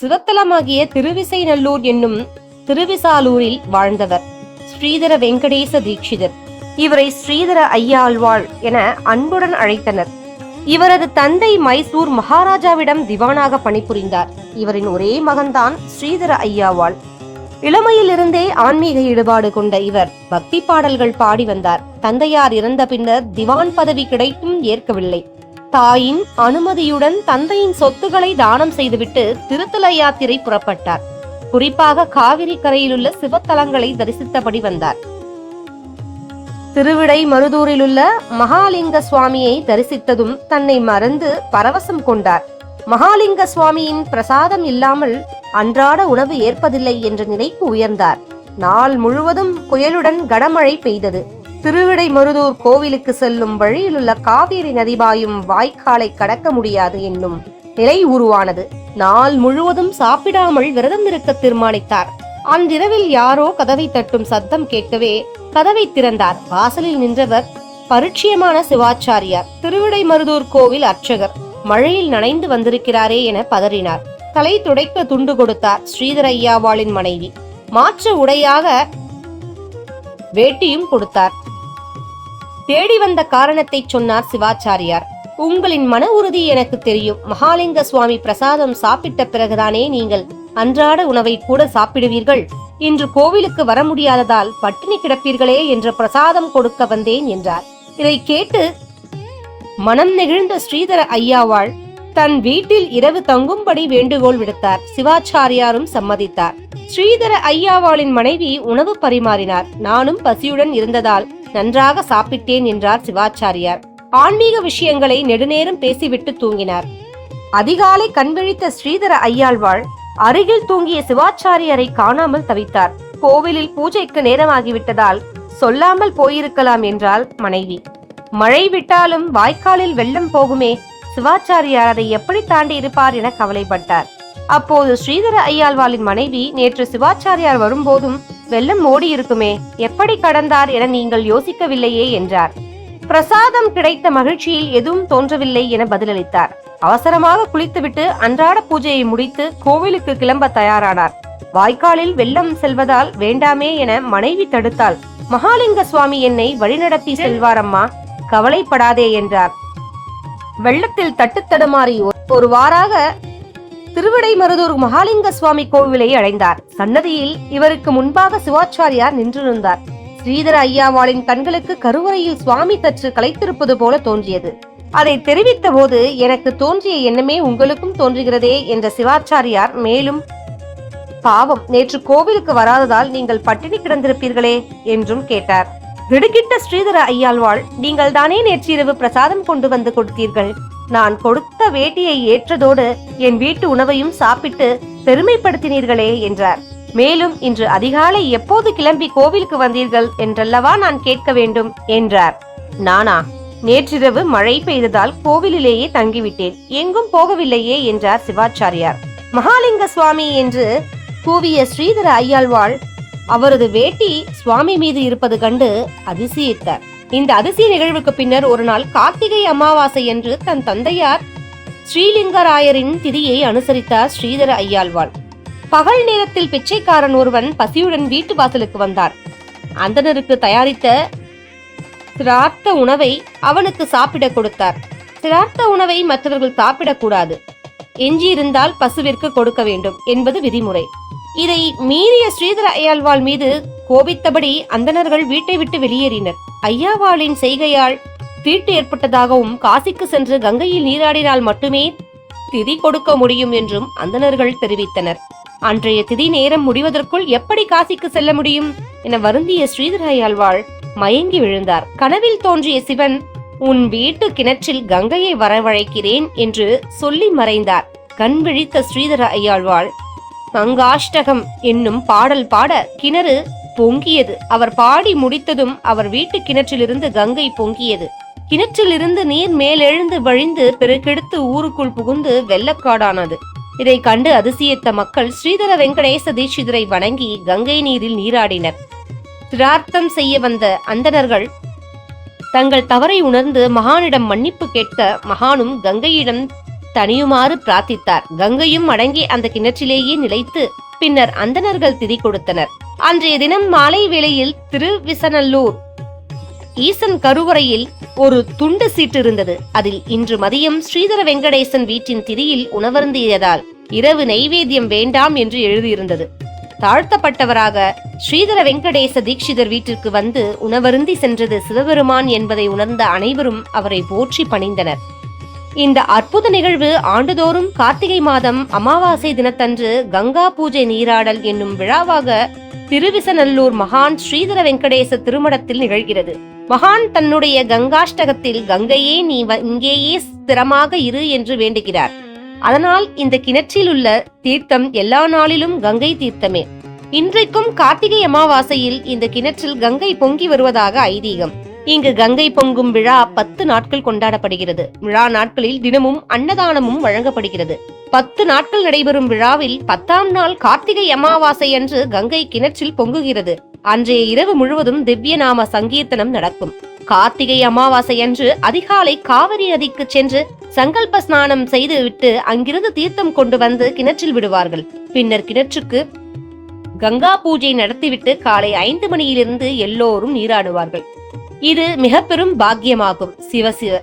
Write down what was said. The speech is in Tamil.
சிவத்தலமாகிய திருவிசைநல்லூர் என்னும் திருவிசாலூரில் வாழ்ந்தவர். ஸ்ரீதர வெங்கடேச தீட்சிதர். இவரை ஸ்ரீதர ஐயாழ்வாள் என அன்புடன் அழைத்தனர். இவரது தந்தை மைசூர் மகாராஜாவிடம் திவானாக பணிபுரிந்தார். இவரின் ஒரே மகன்தான் ஸ்ரீதர ஐயாவாள். இளமையிலிருந்தே ஆன்மீக ஈடுபாடு கொண்ட இவர் பக்தி பாடல்கள் பாடி வந்தார். தந்தையார் இறந்த பின்னர் திவான் பதவி கிடைத்தும் ஏற்கவில்லை. தாயின் அனுமதியுடன் தந்தையின் சொத்துக்களை தானம் செய்துவிட்டு திருத்தல யாத்திரை புறப்பட்டார். குறிப்பாக காவிரி கரையிலுள்ள சிவத்தலங்களை தரிசித்தபடி வந்தார். திருவிடை மருதூரிலுள்ள மகாலிங்க சுவாமியை தரிசித்ததும் தன்னை மறந்து பரவசம் கொண்டார். மகாலிங்க சுவாமியின் பிரசாதம் இல்லாமல் அன்றாட உணவு ஏற்பதில்லை என்ற நினைப்பு உயர்ந்தார். நாள் முழுவதும் புயலுடன் கனமழை பெய்தது. திருவிடை மருதூர் கோவிலுக்கு செல்லும் வழியிலுள்ள காவிரி நதி பாயும் வாய்க்காலை கடக்க முடியாது என்னும் நிலை உருவானது. நாள் முழுவதும் சாப்பிடாமல் விரதம் இருக்க தீர்மானித்தார். அன்றிரவில் யாரோ கதவை தட்டும் சத்தம் கேட்கவே கதவை திறந்தார். வாசலில் நின்றவர் பரிட்சியமான சிவாச்சாரியார். திருவிடை மருதூர் கோவில் அர்ச்சகர். மழையில் நனைந்து வந்திருக்கிறாரே என பதறினார். தலை துடைக்க துண்டு கொடுத்தார் ஸ்ரீதர ஐயாவாளின் மனைவி. மாற்று உடையாக வேட்டியும் கொடுத்தார். தேடி வந்த காரணத்தை சொன்னார் சிவாச்சாரியார். உங்களின் மன உறுதி எனக்கு தெரியும். மகாலிங்க சுவாமி பிரசாதம் சாப்பிட்ட பிறகுதானே நீங்கள் அன்றாட உணவை கூட சாப்பிடுவீர்கள். இன்று கோவிலுக்கு வர முடியாததால் பட்டினி கிடப்பீர்களே என்று பிரசாதம் கொடுக்க வந்தேன் என்றார். இதை கேட்டு மனம் நெகிழ்ந்த ஸ்ரீதர ஐயாவாள் தன் வீட்டில் இரவு தங்கும்படி வேண்டுகோள் விடுத்தார். சிவாச்சாரியாரும் சம்மதித்தார். ஸ்ரீதர ஐயாவாளின் மனைவி உணவு பரிமாறினார். நானும் பசியுடன் இருந்ததால் நன்றாக சாப்பிட்டேன் என்றார் சிவாச்சாரியார். ஆன்மீக விஷயங்களை நெடுநேரம் பேசிவிட்டு தூங்கினார். அதிகாலை கண்விழித்த ஸ்ரீதர ஐயாழ்வாள் அருகில் தூங்கிய சிவாச்சாரியரை காணாமல் தவித்தார். கோவிலில் பூஜைக்கு நேரமாகிவிட்டதால் சொல்லாமல் போயிருக்கலாம் என்றால் மனைவி. மழை விட்டாலும் வாய்க்காலில் வெள்ளம் போகுமே சிவாச்சாரியார் அதை எப்படி தாண்டி இருப்பார் என கவலைப்பட்டார். அப்போது ஸ்ரீதர ஐயாழ்வாளின் மனைவி நேற்று சிவாச்சாரியார் வரும்போதும் வெள்ளம் ஓடி இருக்குமே எப்படி கடந்தார் என நீங்கள் யோசிக்கவில்லையே என்றார். பிரசாதம் கிடைத்த மகிழ்ச்சியில் எதுவும் தோன்றவில்லை என பதிலளித்தார். அவசரமாக குளித்துவிட்டு அன்றாட பூஜையை முடித்து கோவிலுக்கு கிளம்ப தயாரானார். வாய்க்காலில் வெள்ளம் செல்வதால் வேண்டாமே என மனைவி தடுத்தாள். மகாலிங்க சுவாமி என்னை வழிநடத்தி செல்வாரம்மா கவலைப்படாதே என்றார். வெள்ளத்தில் தட்டுத்தடுமாறி ஒரு வாராக திருவிடைமருதூர் மகாலிங்க சுவாமி கோவிலை அடைந்தார். சன்னதியில் இவருக்கு முன்பாக சிவாச்சாரியார் நின்றிருந்தார். ஸ்ரீதர ஐயாவாளின் கண்களுக்கு கருவறையில் சுவாமி தற்று கலைத்திருப்பது போல தோன்றியது. அதை தெரிவித்த போது எனக்கு தோன்றிய எண்ணமே உங்களுக்கும் தோன்றுகிறதே என்ற சிவாச்சாரியார் மேலும் பாவம் நேற்று கோவிலுக்கு வராததால் நீங்கள் பட்டினி கிடந்திருப்பீர்களே என்றும் கேட்டார். திடுக்கிட்ட ஸ்ரீதர ஐயாழ்வாள் நீங்கள் தானே நேற்றிரவு பிரசாதம் கொண்டு வந்து கொடுத்தீர்கள். நான் கொடுத்த வேட்டியை ஏற்றதோடு என் வீட்டு உணவையும் சாப்பிட்டு பெருமைப்படுத்தினீர்களே என்றார். மேலும் இன்று அதிகாலை எப்போது கிளம்பி கோவிலுக்கு வந்தீர்கள் என்றல்லவா நான் கேட்க வேண்டும் என்றார். நானா நேற்றிரவு மழை பெய்ததால் கோவிலிலேயே தங்கிவிட்டேன். எங்கும் போகவில்லையே என்றார் சிவாச்சாரியார். மகாலிங்க சுவாமி என்று கூவிய ஸ்ரீதர ஐயாழ்வாள் அவரது வேட்டி சுவாமி மீது இருப்பது கண்டு அதிசயித்தார். இந்த அதிசய நிகழ்வுக்கு பின்னர் ஒரு நாள் கார்த்திகை அமாவாசை என்று தன் தந்தையார் ஸ்ரீலிங்கராயரின் திதியை அனுசரித்தார் ஸ்ரீதர ஐயாழ்வாள். பகல் நேரத்தில் பிச்சைக்காரன் ஒருவன் பசியுடன் வீட்டு வாசலுக்கு வந்தார் அந்தனருக்கு தயாரித்த சிரார்த்த உணவை அவனுக்கு சாப்பிட கொடுத்தார். சிரார்த்த உணவை மற்றவர்கள் சாப்பிடக்கூடாது எஞ்சியிருந்தால் பசுவிற்கு கொடுக்க வேண்டும் என்பது விதிமுறை. இதை மீறிய ஸ்ரீதர ஐயாழ்வாள் மீது கோபித்தபடி அந்தணர்கள் வீட்டை விட்டு வெளியேறினர். ஐயாவாளின் செய்கையால் தீட்டு ஏற்பட்டதாகவும் காசிக்கு சென்று கங்கையில் நீராடினால் மட்டுமே திதி கொடுக்க முடியும் என்றும் அந்தணர்கள் தெரிவித்தனர். அன்றைய திதி நேரம் முடிவதற்குள் எப்படி காசிக்கு செல்ல முடியும் என வருந்திய ஸ்ரீதர ஐயாழ்வாள் மயங்கி விழுந்தார். கனவில் தோன்றிய சிவன் உன் வீட்டு கிணற்றில் கங்கையை வரவழைக்கிறேன் என்று சொல்லி மறைந்தார். கண் விழித்த ஸ்ரீதர ஐயாழ்வாள் கங்காஷ்டகம் என்னும் பாடல் பாட கிணறு பொங்கியது. அவர் பாடி முடித்ததும் அவர் வீட்டு கிணற்றிலிருந்து கங்கை பொங்கியது. கிணற்றிலிருந்து நீர் மேலெழுந்து வழிந்து பெருக்கெடுத்து ஊருக்குள் புகுந்து வெள்ளக்காடானது. இதை கண்டு அதிசயித்த மக்கள் ஸ்ரீதர வெங்கடேச தீட்சிதரை வணங்கி கங்கை நீரில் நீராடினர். சிரார்த்தம் செய்ய வந்த அந்தணர்கள் தங்கள் தவறை உணர்ந்து மகானிடம் மன்னிப்பு கேட்க மகானும் கங்கையிடம் தனியுமாறு பிரார்த்தித்தார். கங்கையும் அடங்கி அந்த கிணற்றிலேயே நிலைத்து பின்னர் அந்தணர்கள் திதி கொடுத்தனர். அன்றைய தினம் மாலை வேளையில் திருவிசநல்லூர் ஈசன் கருவறையில் ஒரு துண்டு சீட்டு இருந்தது. அதில் இன்று மதியம் ஸ்ரீதர வெங்கடேசன் வீட்டின் திதியில் உணவருந்தியதால் இரவு நைவேத்தியம் வேண்டாம் என்று எழுதியிருந்தது. தாழ்த்தப்பட்டவராக ஸ்ரீதர வெங்கடேச தீட்சிதர் வீட்டிற்கு வந்து உணவருந்தி சென்றது சிவபெருமான் என்பதை உணர்ந்த அனைவரும் அவரை போற்றி பணிந்தனர். இந்த அற்புத நிகழ்வு ஆண்டுதோறும் கார்த்திகை மாதம் அமாவாசை தினத்தன்று கங்கா பூஜை நீராடல் என்னும் விழாவாக திருவிசநல்லூர் மகான் ஸ்ரீதர வெங்கடேச திருமணத்தில் நிகழ்கிறது. மகான் தன்னுடைய கங்காஷ்டகத்தில் கங்கையே நீ வ- இங்கேயே ஸ்திரமாக இரு என்று வேண்டுகிறார். அதனால் இந்த கிணற்றில் உள்ள தீர்த்தம் எல்லா நாளிலும் கங்கை தீர்த்தமே. இன்றைக்கும் கார்த்திகை அமாவாசையில் இந்த கிணற்றில் கங்கை பொங்கி வருவதாக ஐதீகம். இங்கு கங்கை பொங்கும் விழா பத்து நாட்கள் கொண்டாடப்படுகிறது. விழா நாட்களில் தினமும் அன்னதானமும் வழங்கப்படுகிறது. பத்து நாட்கள் நடைபெறும் விழாவில் பத்தாம் நாள் கார்த்திகை அமாவாசை அன்று கங்கை கிணற்றில் பொங்குகிறது. அன்றைய இரவு முழுவதும் திவ்ய நாம சங்கீர்த்தனம் நடக்கும். கார்த்திகை அமாவாசை அன்று அதிகாலை காவிரி நதிக்கு சென்று சங்கல்ப ஸ்நானம் செய்துவிட்டு அங்கிருந்து தீர்த்தம் கொண்டு வந்து கிணற்றில் விடுவார்கள். பின்னர் கிணற்றுக்கு கங்கா பூஜை நடத்திவிட்டு காலை ஐந்து மணியிலிருந்து எல்லோரும் நீராடுவார்கள். இது மிக பெரும் பாக்கியமாகும். சிவ சிவ